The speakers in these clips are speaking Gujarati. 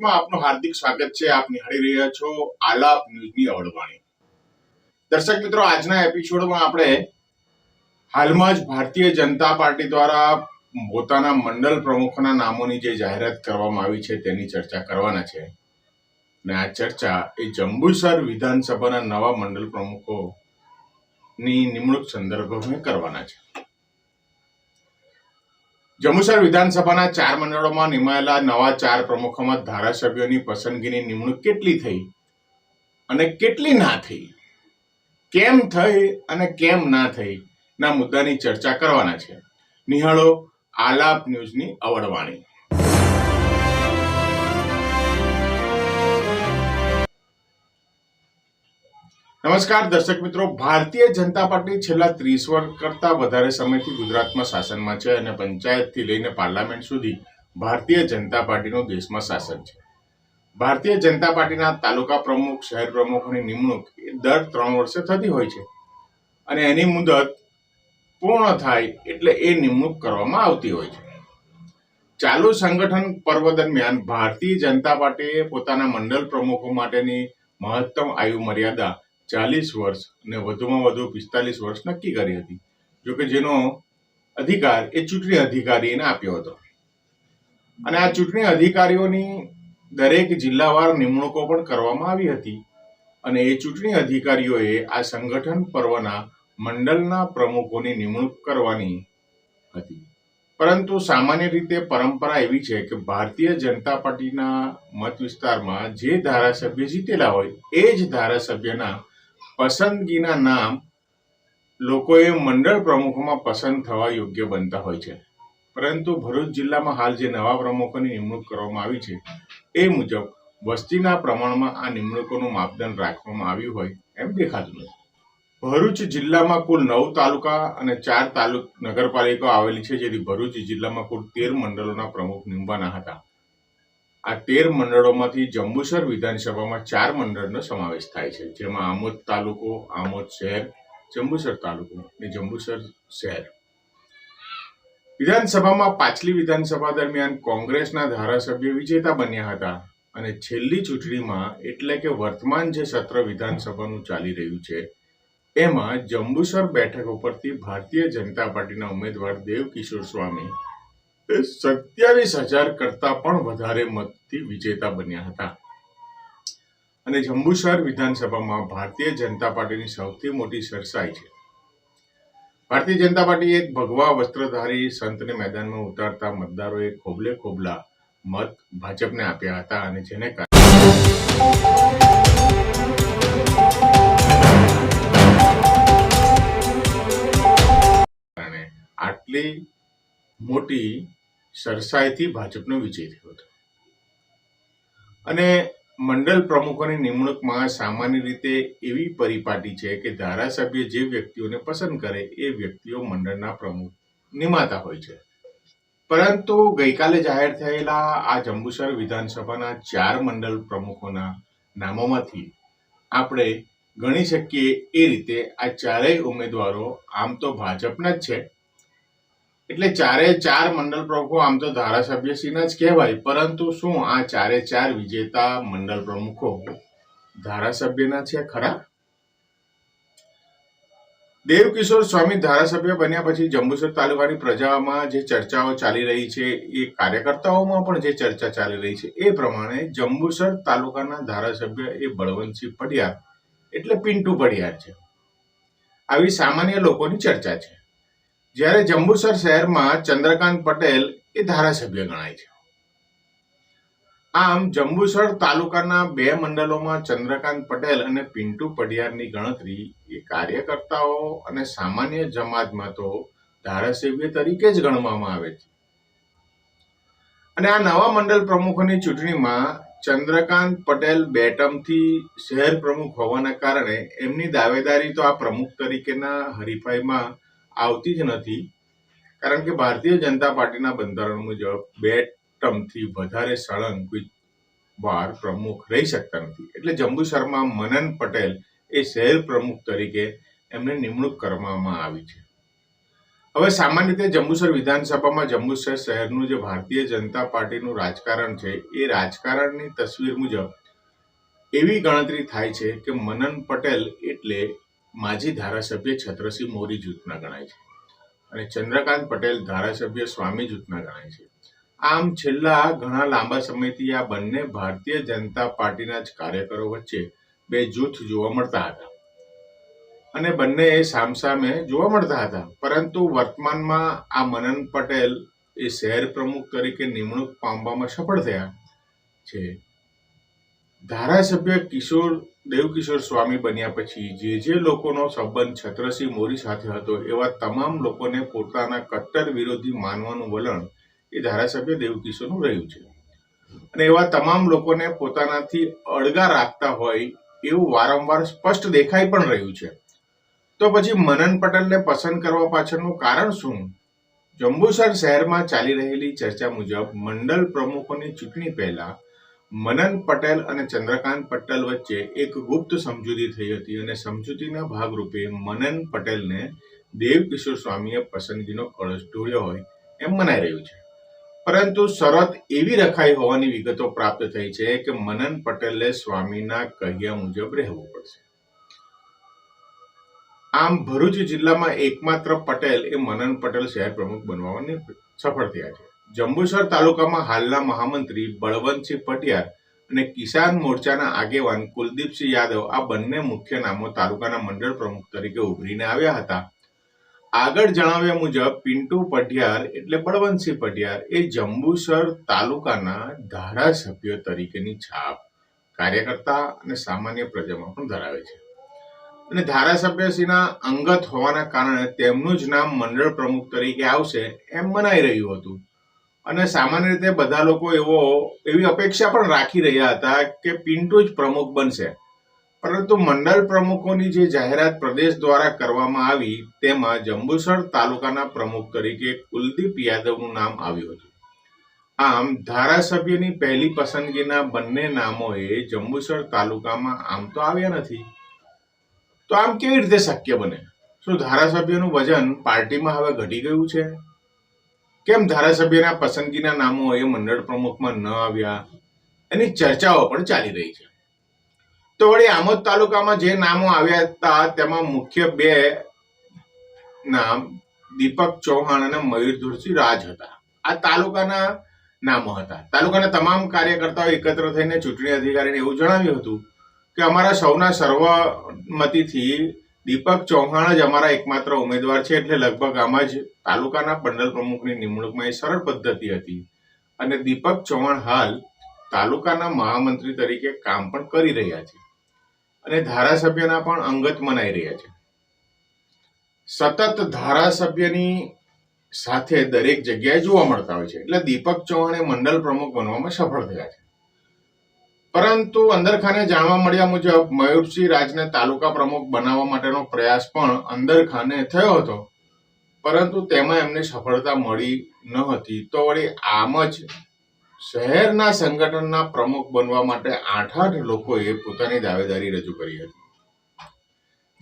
ન્યૂઝમાં આપનું હાર્દિક સ્વાગત છે. આપ નિહાળી રહ્યા છો આલાપ ન્યૂઝની અવળવાણી દર્શક મિત્રો, આજના એપિસોડમાં આપણે હાલમાં જ ભારતીય જનતા પાર્ટી દ્વારા પોતાના મંડળ પ્રમુખના નામોની જે જાહેરાત કરવામાં આવી છે તેની ચર્ચા કરવાના છે. અને આ ચર્ચા એ જંબુસર વિધાનસભાના નવા મંડળ પ્રમુખોની નિમણૂક સંદર્ભમાં કરવાના છે. જંબુસર વિધાનસભાના ચાર મંડળોમાં નિમાયેલા નવા ચાર પ્રમુખોમાં ધારાસભ્યોની પસંદગીની નિમણૂક કેટલી થઈ અને કેટલી ના થઈ? કેમ થઈ અને કેમ ના થઈ? ના મુદ્દાની ચર્ચા કરવાના છે. નિહાળો આલાપ ન્યૂઝની અવડવાણી નમસ્કાર, દર્શક મિત્રો. ભારતીય જનતા પાર્ટી છેલ્લા ત્રીસ વર્ષ કરતા વધારે સમયથી ગુજરાતમાં શાસનમાં છે અને પંચાયતથી લઈને પાર્લામેન્ટ સુધી ભારતીય જનતા પાર્ટીનું દેશમાં શાસન છે. ભારતીય જનતા પાર્ટીના તાલુકા પ્રમુખ, શહેર પ્રમુખોની નિમણૂક એ દર ત્રણ વર્ષે થતી હોય છે અને એની મુદત પૂર્ણ થાય એટલે એ નિમણૂક કરવામાં આવતી હોય છે. ચાલુ સંગઠન પર્વ દરમિયાન ભારતીય જનતા પાર્ટીએ પોતાના મંડળ પ્રમુખો માટેની મહત્તમ આયુ મર્યાદા ચાલીસ વર્ષ અને વધુમાં વધુ પિસ્તાલીસ વર્ષ નક્કી કરી હતી. જોકે જેનો અધિકાર એ ચૂંટણી અધિકારીને આપ્યો હતો. અને આ ચૂંટણી અધિકારીઓની દરેક જિલ્લાવાર નિમણૂકો પણ કરવામાં આવી હતી અને એ ચૂંટણી અધિકારીઓએ આ સંગઠન પર્વના મંડળના પ્રમુખોની નિમણૂક કરવાની હતી. પરંતુ સામાન્ય રીતે પરંપરા એવી છે કે ભારતીય જનતા પાર્ટીના મત વિસ્તારમાં જે ધારાસભ્ય જીતેલા હોય એ જ ધારાસભ્યના પસંદગીના નામ લોકોએ મંડળ પ્રમુખોમાં પસંદ થવા યોગ્ય બનતા હોય છે. પરંતુ ભરૂચ જિલ્લામાં હાલ જે નવા પ્રમુખોની નિમણૂક કરવામાં આવી છે, એ મુજબ વસ્તીના પ્રમાણમાં આ નિમણૂકોનું માપદંડ રાખવામાં આવ્યું હોય એમ દેખાતું નથી. ભરૂચ જિલ્લામાં કુલ નવ તાલુકા અને ચાર તાલુક નગરપાલિકાઓ આવેલી છે, જેથી ભરૂચ જિલ્લામાં કુલ તેર મંડળોના પ્રમુખ નિમવાના હતા. આ તેર મંડળોમાંથી જંબુસર વિધાનસભામાં ચાર મંડળનો સમાવેશ થાય છે, જેમાં આમોદ તાલુકો, આમોદ શહેર, જંબુસર તાલુકો અને જંબુસર શહેર. વિધાનસભામાં પાછલી વિધાનસભા દરમિયાન કોંગ્રેસના ધારાસભ્ય વિજેતા બન્યા હતા અને છેલ્લી ચૂંટણીમાં એટલે કે વર્તમાન જે સત્ર વિધાનસભાનું ચાલી રહ્યું છે, એમાં જંબુસર બેઠક ઉપરથી ભારતીય જનતા પાર્ટીના ઉમેદવાર દેવકિશોર સ્વામી સત્યાવીસ હજાર કરતા પણ વધારે મતથી વિજેતા બન્યા હતા. અને જંબુસર વિધાનસભામાં ભારતીય જનતા પાર્ટીની સૌથી મોટી સરસાઈ છે. ભારતીય જનતા પાર્ટી એક ભગવા વસ્ત્રધારી સંતને મેદાનમાં ઉતારતા મતદારોએ ખોબલે ખોબલા મત ભાજપને આપ્યા હતા અને જેને કારણે આટલી મોટી સરસાઈથી ભાજપનો વિજય થયો હતો. અને મંડળ પ્રમુખોની નિમણૂકમાં સામાન્ય રીતે એવી પરિપાટી છે કે ધારાસભ્ય જે વ્યક્તિઓને પસંદ કરે એ વ્યક્તિઓ મંડળના પ્રમુખ નિમાતા હોય છે. પરંતુ ગઈકાલે જાહેર થયેલા આ જંબુસર વિધાનસભાના ચાર મંડળ પ્રમુખોના નામોમાંથી આપણે ગણી શકીએ એ રીતે આ ચારેય ઉમેદવારો આમ તો ભાજપના જ છે. એટલે ચારે ચાર મંડળ પ્રમુખો, આમ તો ધારાસભ્યશ્રીના જ કહેવાય, પરંતુ શું આ ચારે ચાર વિજેતા મંડળ પ્રમુખો ધારાસભ્યના છે ખરા? દેવકિશોર સ્વામી ધારાસભ્ય બન્યા પછી જંબુસર તાલુકાની પ્રજામાં જે ચર્ચાઓ ચાલી રહી છે, એ કાર્યકર્તાઓમાં પણ જે ચર્ચા ચાલી રહી છે, એ પ્રમાણે જંબુસર તાલુકાના ધારાસભ્ય એ બળવંતસિંહ પડિયાર એટલે પિન્ટુ પડિયાર છે. આવી સામાન્ય લોકોની ચર્ચા છે. જ્યારે જંબુસર શહેરમાં ચંદ્રકાંત પટેલ એ ધારાસભ્ય ગણાય છે. આમ જંબુસર તાલુકાના બે મંડળોમાં ચંદ્રકાંત પટેલ અને પિન્ટુ પડિયારની ગણતરી એ કાર્યકર્તાઓ અને સામાન્ય જમાતમાં તો ધારાસભ્ય તરીકે જ ગણવામાં આવે છે. અને આ નવા મંડળ પ્રમુખોની ચૂંટણીમાં ચંદ્રકાંત પટેલ બે ટર્મથી શહેર પ્રમુખ હોવાના કારણે એમની દાવેદારી તો આ પ્રમુખ તરીકેના હરીફાઈમાં આવતી જ નથી. કારણ કે ભારતીય જનતા પાર્ટીના બંધારણ મુજબ બે ટર્મથી વધારે સળંગ કોઈ વાર પ્રમુખ રહી શકતા નથી. એટલે જંબુસરમાં મનન પટેલ એ શહેર પ્રમુખ તરીકે એમને નિમણૂક કરવામાં આવી છે. હવે સામાન્ય રીતે જંબુસર વિધાનસભામાં જંબુસર શહેરનું જે ભારતીય જનતા પાર્ટીનું રાજકારણ છે, એ રાજકારણની તસવીર મુજબ એવી ગણતરી થાય છે કે મનન પટેલ એટલે માજી ધારાસભ્ય છત્રસિંહ મોરી જૂથના ગણાય છે. અને ચંદ્રકાંત પટેલ ધારાસભ્ય સ્વામી જૂથના ગણાય છે. આમ છેલ્લા ઘણા લાંબા સમયથી આ બંને ભારતીય જનતા પાર્ટીના જ કાર્યકરો વચ્ચે બે જૂથ જોવા મળતા હતા. અને બંને એ સામસામે જોવા મળતા હતા. પરંતુ વર્તમાનમાં આ મનન પટેલ એ શહેર પ્રમુખ તરીકે નિમણૂક પામવામાં સફળ થયા છે. ધારાસભ્ય કિશોર, દેવકિશોર સ્વામી બન્યા પછી જે જે લોકોનો સંબંધ છત્રસિંહ મોરી સાથે હતો, એવા તમામ લોકોને પોતાના કટ્ટર વિરોધી માનવાનું વલણ એ ધારાસભ્ય દેવકિશોરનું રહ્યું છે. અને એવા તમામ લોકોને પોતાનાથી અળગા રાખતા હોય એવું વારંવાર સ્પષ્ટ દેખાઈ પણ રહ્યું છે. તો પછી મનન પટેલને પસંદ કરવા પાછળનું કારણ શું? જંબુસર શહેરમાં ચાલી રહેલી ચર્ચા મુજબ મંડળ પ્રમુખોની ચૂંટણી પહેલા મનન પટેલ અને ચંદ્રકાંત પટેલ વચ્ચે એક ગુપ્ત સમજૂતી થઈ હતી અને સમજૂતીના ભાગરૂપે મનન પટેલને દેવકિશોર સ્વામીએ પસંદગીનો કળશ ઢોળ્યો હોય એમ મનાઈ રહ્યું છે. પરંતુ શરત એવી રખાઈ હોવાની વિગતો પ્રાપ્ત થઈ છે કે મનન પટેલે સ્વામીના કહ્યા મુજબ રહેવું પડશે. આમ ભરૂચ જિલ્લામાં એકમાત્ર પટેલ એ મનન પટેલ શહેર પ્રમુખ બનવાની સફળ થયા છે. જંબુસર તાલુકામાં હાલના મહામંત્રી બળવંતસિંહ પટિયાર અને કિસાન મોરચાના આગેવાન કુલદીપસિંહ યાદવ આ બંને મુખ્ય નામો તાલુકાના મંડળ પ્રમુખ તરીકે ઉભરીને આવ્યા હતા. આગળ જણાવ્યા મુજબ, પિન્ટુ પટિયાર એટલે બળવંતસિંહ પટિયાર એ જંબુસર તાલુકાના ધારાસભ્ય તરીકેની છાપ કાર્યકર્તા અને સામાન્ય પ્રજામાં પણ ધરાવે છે. અને ધારાસભ્યશ્રીના અંગત હોવાના કારણે તેમનું જ નામ મંડળ પ્રમુખ તરીકે આવશે એમ મનાઈ રહ્યું હતું. અને સામાન્ય રીતે બધા લોકો એવો, એવી અપેક્ષા પણ રાખી રહ્યા હતા કે પિન્ટુ જ પ્રમુખ બનશે. પરંતુ મંડળ પ્રમુખોની જે જાહેરાત પ્રદેશ દ્વારા કરવામાં આવી, તેમાં જંબુસર તાલુકાના પ્રમુખ તરીકે કુલદીપ યાદવનું નામ આવ્યું હતું. આમ, ધારાસભ્યની પહેલી પસંદગીના બંને નામોએ જંબુસર તાલુકામાં આમ તો આવ્યા નથી. તો આમ કેવી રીતે શક્ય બને? શું ધારાસભ્યનું વજન પાર્ટીમાં હવે ઘટી ગયું છે? કેમ ધારાસભ્યના પસંદગીના નામો એ મંડળ પ્રમુખમાં ન આવ્યા? એની ચર્ચાઓ પણ ચાલી રહી છે. તો વળી આમોદ તાલુકામાં જે નામો આવ્યા હતા, તેમાં મુખ્ય બે નામ દીપક ચૌહાણ અને મયુર ધુરસિંહ રાજ હતા. આ તાલુકાના નામો હતા. તાલુકાના તમામ કાર્યકર્તાઓ એકત્ર થઈને ચૂંટણી અધિકારીને એવું જણાવ્યું હતું કે અમારા સૌના સર્વમતિથી દીપક ચૌહાણ જ અમારા એકમાત્ર ઉમેદવાર છે એટલે લગભગ આમાં જ તાલુકાના મંડળ પ્રમુખની નિમણૂકમાં એ સરળ પદ્ધતિ હતી. અને દીપક ચૌહાણ હાલ તાલુકાના મહામંત્રી તરીકે કામ પણ કરી રહ્યા છે. અને ધારાસભ્યના પણ અંગત મનાઈ રહ્યા છે. સતત ધારાસભ્યની સાથે દરેક જગ્યાએ જોવા મળતા હોય છે. એટલે દીપક ચૌહાણે મંડળ પ્રમુખ બનવામાં સફળ થયા છે. પરંતુ અંદરખાને જાણવા મળ્યા મુજબ મયુરસિંહ રાજને તાલુકા પ્રમુખ બનાવવા માટેનો પ્રયાસ પણ અંદરખાને થયો હતો. પરંતુ તેમાં એમને સફળતા મળી ન હતી. તો વળી આમ જ શહેરના સંગઠનના પ્રમુખ બનવા માટે આઠ આઠ લોકોએ પોતાની દાવેદારી રજૂ કરી હતી.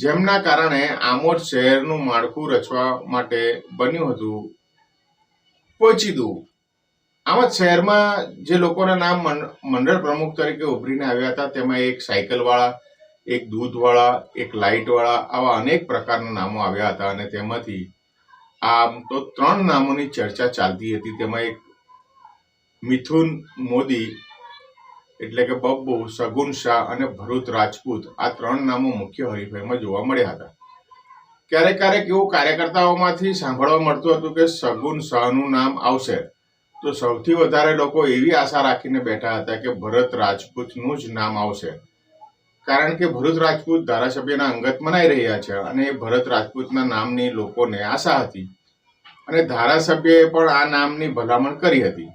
જેમના કારણે આમોદ શહેરનું માળખું રચવા માટે બન્યું હતું. પોચીદું આમાં શહેરમાં જે લોકોના નામ મંડળ પ્રમુખ તરીકે ઉભરીને આવ્યા હતા, તેમાં એક સાયકલ વાળા એક દૂધવાળા, એક લાઇટ વાળા આવા અનેક પ્રકારના નામો આવ્યા હતા અને તેમાંથી આમ તો ત્રણ નામોની ચર્ચા ચાલતી હતી. તેમાં એક મિથુન મોદી, એટલે કે બબ્બુ, સગુન શાહ અને ભરૂચ રાજપૂત આ ત્રણ નામો મુખ્ય હરીફાઈમાં જોવા મળ્યા હતા. ક્યારેક ક્યારેક એવું કાર્યકર્તાઓમાંથી સાંભળવા મળતું હતું કે સગુન શાહનું નામ આવશે. તો સૌથી વધારે લોકો એવી આશા રાખીને બેઠા હતા કે ભરત રાજપૂતનું જ નામ આવશે. કારણ કે ભરત રાજપૂત ધારાસભ્યના અંગત મનાઈ રહ્યા છે અને ભરત રાજપૂતના નામની લોકોને આશા હતી અને ધારાસભ્યએ પણ આ નામની ભલામણ કરી હતી.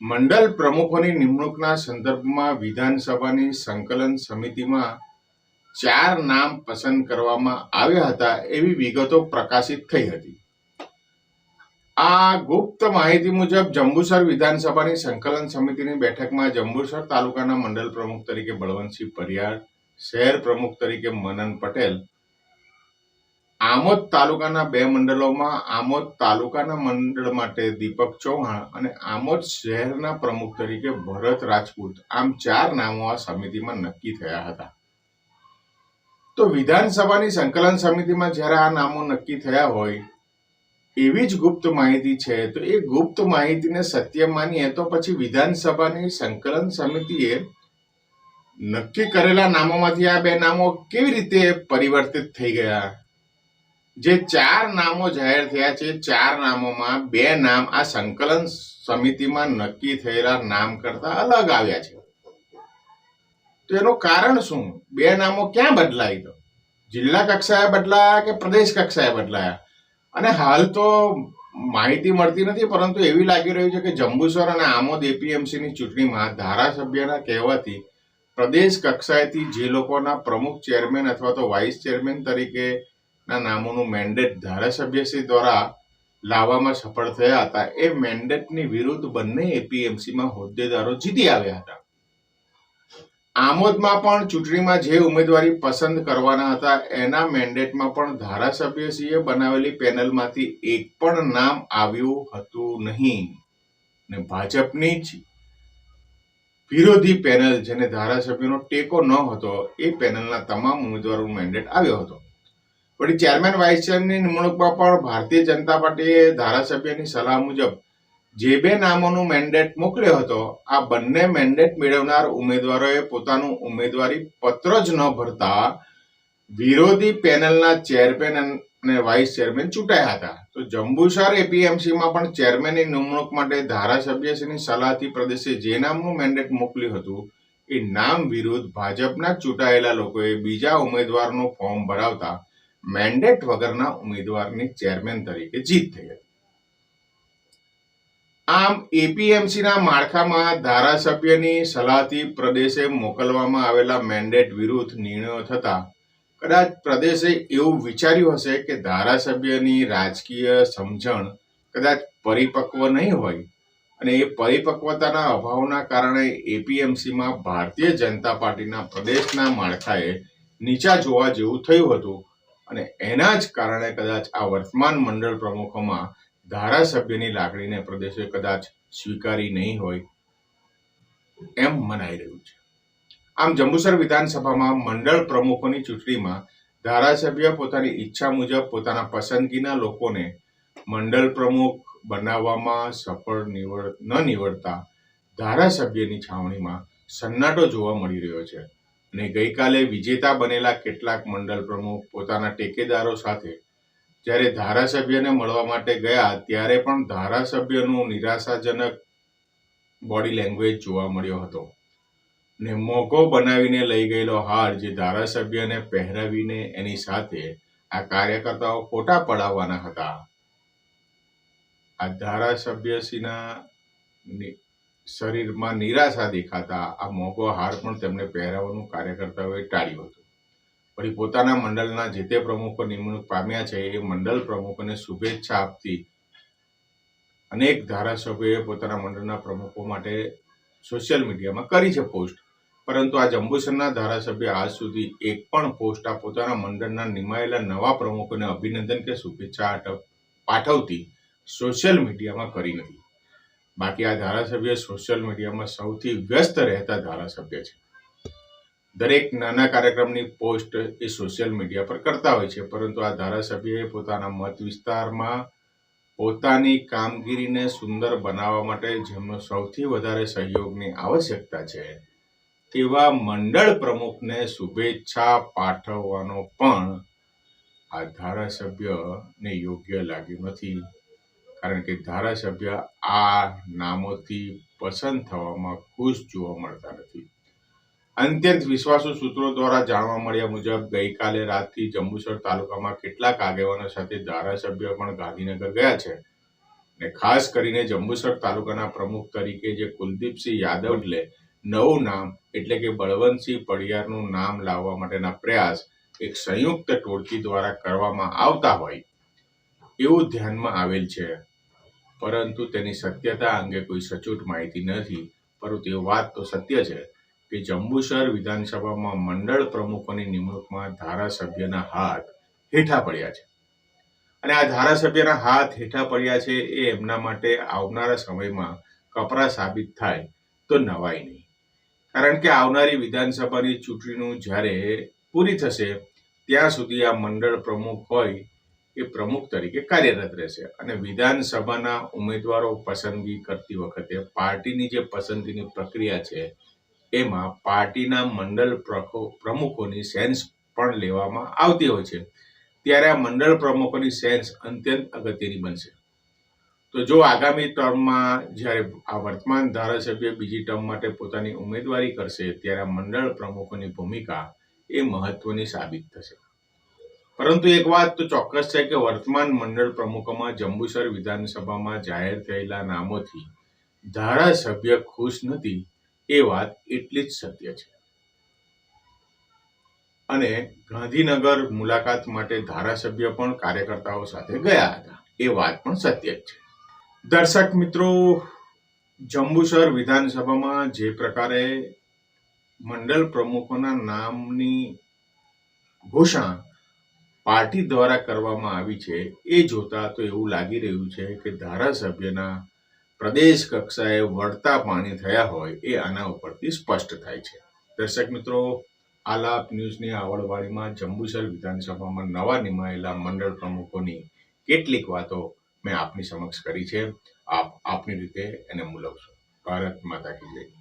મંડળ પ્રમુખોની નિમણૂકના સંદર્ભમાં વિધાનસભાની સંકલન સમિતિમાં ચાર નામ પસંદ કરવામાં આવ્યા હતા એવી વિગતો પ્રકાશિત થઈ હતી. આ ગુપ્ત માહિતી મુજબ જંબુસર વિધાનસભાની સંકલન સમિતિની બેઠકમાં જંબુસર તાલુકાના મંડળ પ્રમુખ તરીકે બળવંતસિંહ પરિયાર, શહેર પ્રમુખ તરીકે મનન પટેલ, આમોદ તાલુકાના બે મંડળોમાં આમોદ તાલુકાના મંડળ માટે દીપક ચૌહાણ અને આમોદ શહેરના પ્રમુખ તરીકે ભરત રાજપૂત. આમ ચાર નામો આ સમિતિમાં નક્કી થયા હતા. તો વિધાનસભાની સંકલન સમિતિમાં જ્યારે આ નામો નક્કી થયા હોય એવી જ ગુપ્ત માહિતી છે, તો એ ગુપ્ત માહિતીને સત્ય માનીએ તો પછી વિધાનસભાની સંકલન સમિતિએ નક્કી કરેલા નામોમાંથી આ બે નામો કેવી રીતે પરિવર્તિત થઈ ગયા? જે ચાર નામો જાહેર થયા છે ચાર નામોમાં બે નામ આ સંકલન સમિતિમાં નક્કી થયેલા નામ કરતા અલગ આવ્યા છે. તો એનું કારણ શું? બે નામો ક્યાં બદલાય તો? જિલ્લા કક્ષાએ બદલાયા કે પ્રદેશ કક્ષાએ બદલાયા? અને હાલ તો માહિતી મળતી નથી, પરંતુ એવી લાગી રહ્યું છે કે જંબુસર અને આમોદ એપીએમસી ની ચૂંટણીમાં ધારાસભ્યના કહેવાથી પ્રદેશ કક્ષાએથી જે લોકોના પ્રમુખ ચેરમેન અથવા તો વાઇસ ચેરમેન તરીકે ના નામોનું મેન્ડેટ ધારાસભ્યશ્રી દ્વારા લાવવામાં સફળ થયા હતા, એ મેન્ડેટની વિરુદ્ધ બંને એપીએમસીમાં હોદ્દેદારો જીતી આવ્યા હતા. આમોદમાં પણ ચૂંટણીમાં જે ઉમેદવારી પસંદ કરવાના હતા, એના મેન્ડેટમાં પણ ધારાસભ્યશ્રીએ બનાવેલી પેનલમાંથી એક પણ નામ આવ્યું હતું નહીં. ને ભાજપની જ વિરોધી પેનલ જેને ધારાસભ્યનો ટેકો ન હતો એ પેનલના તમામ ઉમેદવારોનું મેન્ડેટ આવ્યો હતો. વળી ચેરમેન વાઇસ ચેરમેનની નિમણૂકમાં પણ ભારતીય જનતા પાર્ટીએ ધારાસભ્યની સલાહ મુજબ જે બે નામોનું મેન્ડેટ મોકલ્યો હતો, આ બંને મેન્ડેટ મેળવનાર ઉમેદવારોએ પોતાનું ઉમેદવારી પત્ર જ ન ભરતા વિરોધી પેનલના ચેરમેન અને વાઇસ ચેરમેન ચૂંટાયા હતા. તો જંબુસર એપીએમસીમાં પણ ચેરમેનની નિમણૂક માટે ધારાસભ્યશ્રીની સલાહથી પ્રદેશે જે નામનું મેન્ડેટ મોકલ્યું હતું, એ નામ વિરુદ્ધ ભાજપના ચૂંટાયેલા લોકોએ બીજા ઉમેદવારનું ફોર્મ ભરાવતા મેન્ડેટ વગરના ઉમેદવારની ચેરમેન તરીકે જીત થઈ હતી. આમ એપીએમસીના માળખામાં ધારાસભ્યની સલાહથી પ્રદેશે મોકલવામાં આવેલા મેન્ડેટ વિરુદ્ધ નિર્ણયો થતા કદાચ પ્રદેશે એવું વિચાર્યું હશે કે ધારાસભ્યની રાજકીય સમજણ કદાચ પરિપક્વ નહીં હોય અને એ પરિપક્વતાના અભાવના કારણે એપીએમસીમાં ભારતીય જનતા પાર્ટીના પ્રદેશના માળખાએ નીચા જોવા જેવું થયું હતું અને એના જ કારણે કદાચ આ વર્તમાન મંડળ પ્રમુખોમાં ધારાસભ્યની લાગણીને પ્રદેશે કદાચ સ્વીકારી નહીં હોય એમ મનાઈ રહ્યું છે. આમ જંબુસર વિધાનસભામાં મંડળ પ્રમુખોની ચૂંટણીમાં ધારાસભ્ય પોતાની ઈચ્છા મુજબ પોતાના પસંદગીના લોકોને મંડળ પ્રમુખ બનાવવામાં સફળ નિવડ, ન નીવડતા ધારાસભ્યની છાવણીમાં સન્નાટો જોવા મળી રહ્યો છે. અને ગઈકાલે વિજેતા બનેલા કેટલાક મંડળ પ્રમુખ પોતાના ટેકેદારો સાથે જ્યારે ધારાસભ્યને મળવા માટે ગયા, ત્યારે પણ ધારાસભ્યનું નિરાશાજનક બોડી લેંગ્વેજ જોવા મળ્યો હતો. ને મોકો બનાવીને લઈ ગયેલો હાર જે ધારાસભ્યને પહેરાવીને એની સાથે આ કાર્યકર્તાઓ ફોટા પડાવવાના હતા. આ ધારાસભ્યશ્રીના નિ- શરીરમાં નિરાશા દેખાતા આ મોકો હાર પણ તેમને પહેરાવવાનું કાર્યકર્તાઓએ ટાળ્યું હતું. વળી પોતાના મંડળના જે તે પ્રમુખો નિમણૂક પામ્યા છે, એ મંડળ પ્રમુખોને શુભેચ્છા આપતી અનેક ધારાસભ્યોએ પોતાના મંડળના પ્રમુખો માટે સોશિયલ મીડિયામાં કરી છે પોસ્ટ. પરંતુ આ જંબુસરના ધારાસભ્ય આજ સુધી એક પણ પોસ્ટ આ પોતાના મંડળના નિમાયેલા નવા પ્રમુખોને અભિનંદન કે શુભેચ્છા પાઠવતી સોશિયલ મીડિયામાં કરી નથી. બાકી આ ધારાસભ્ય સોશિયલ મીડિયામાં સૌથી વ્યસ્ત રહેતા ધારાસભ્ય છે. દરેક નાના કાર્યક્રમની પોસ્ટ એ સોશિયલ મીડિયા પર કરતા હોય છે. પરંતુ આ ધારાસભ્યએ પોતાના મત વિસ્તારમાં પોતાની કામગીરીને સુંદર બનાવવા માટે જેમનો સૌથી વધારે સહયોગની આવશ્યકતા છે, તેવા મંડળ પ્રમુખને શુભેચ્છા પાઠવવાનો પણ આ ધારાસભ્યને યોગ્ય લાગ્યું નથી. કારણ કે ધારાસભ્ય આ નામોથી પસંદ થવામાં ખુશ જોવા મળતા નથી. અત્યંત વિશ્વાસુ સૂત્રો દ્વારા જાણવા મળ્યા મુજબ ગઈકાલે રાતથી જંબુસર તાલુકામાં કેટલાક આગેવાનો સાથે ધારાસભ્ય પણ ગાંધીનગર ગયા છે. ને ખાસ કરીને જંબુસર તાલુકાના પ્રમુખ તરીકે જે કુલદીપસિંહ યાદવ એટલે નવું નામ, એટલે કે બળવંતસિંહ પડિયારનું નામ લાવવા માટેના પ્રયાસ એક સંયુક્ત ટોળકી દ્વારા કરવામાં આવતા હોય એવું ધ્યાનમાં આવેલ છે. પરંતુ તેની સત્યતા અંગે કોઈ સચોટ માહિતી નથી, પરંતુ એ વાત તો સત્ય છે. કે જંબુસર વિધાનસભામાં મંડળ પ્રમુખોની નિમણૂકમાં ધારાસભ્યના હાથ હેઠા પડ્યા છે. અને આ ધારાસભ્યના હાથ હેઠા પડ્યા છે એ એમના માટે આવનારા સમયમાં કપરા સાબિત થાય તો નવાય નહીં. કારણ કે આવનારી વિધાનસભાની ચૂંટણીનું જ્યારે પૂરી થશે, ત્યાં સુધી આ મંડળ પ્રમુખ હોય એ પ્રમુખ તરીકે કાર્યરત રહેશે. અને વિધાનસભાના ઉમેદવારો પસંદગી કરતી વખતે પાર્ટીની જે પસંદગીની પ્રક્રિયા છે એમાં પાર્ટીના મંડળ પ્રમુખોની સેન્સ પણ લેવામાં આવતી હોય છે. ત્યારે આ મંડળ પ્રમુખોની સેન્સ અત્યંત અગત્યની બનશે. તો જો આગામી ટર્મમાં જ્યારે આ વર્તમાન ધારાસભ્ય બીજી ટર્મ માટે પોતાની ઉમેદવારી કરશે, ત્યારે મંડળ પ્રમુખોની ભૂમિકા એ મહત્વની સાબિત થશે. પરંતુ એક વાત તો ચોક્કસ છે કે વર્તમાન મંડળ પ્રમુખોમાં જંબુસર વિધાનસભામાં જાહેર થયેલા નામોથી ધારાસભ્ય ખુશ નથી. એ વાત એટલી જ સત્ય છે. અને ગાંધીનગર મુલાકાત માટે ધારાસભ્ય પણ કાર્યકર્તાઓ સાથે ગયા હતા. એ વાત પણ સત્ય જ છે. દર્શક મિત્રો, જંબુસર વિધાનસભામાં જે પ્રકારે મંડળ પ્રમુખોના નામની ઘોષણા પાર્ટી દ્વારા કરવામાં આવી છે, એ જોતા તો એવું લાગી રહ્યું છે કે ધારાસભ્યના પ્રદેશ કક્ષાએ વળતા પાણી થયા હોય એ આના ઉપરથી સ્પષ્ટ થાય છે. દર્શક મિત્રો, આલાપ ન્યૂઝની આવડવાડીમાં જંબુસર વિધાનસભામાં નવા નિમાયેલા મંડળ પ્રમુખોની કેટલીક વાતો મેં આપની સમક્ષ કરી છે. આપ આપની રીતે એને મૂલવશો. ભારત માતા કી જય.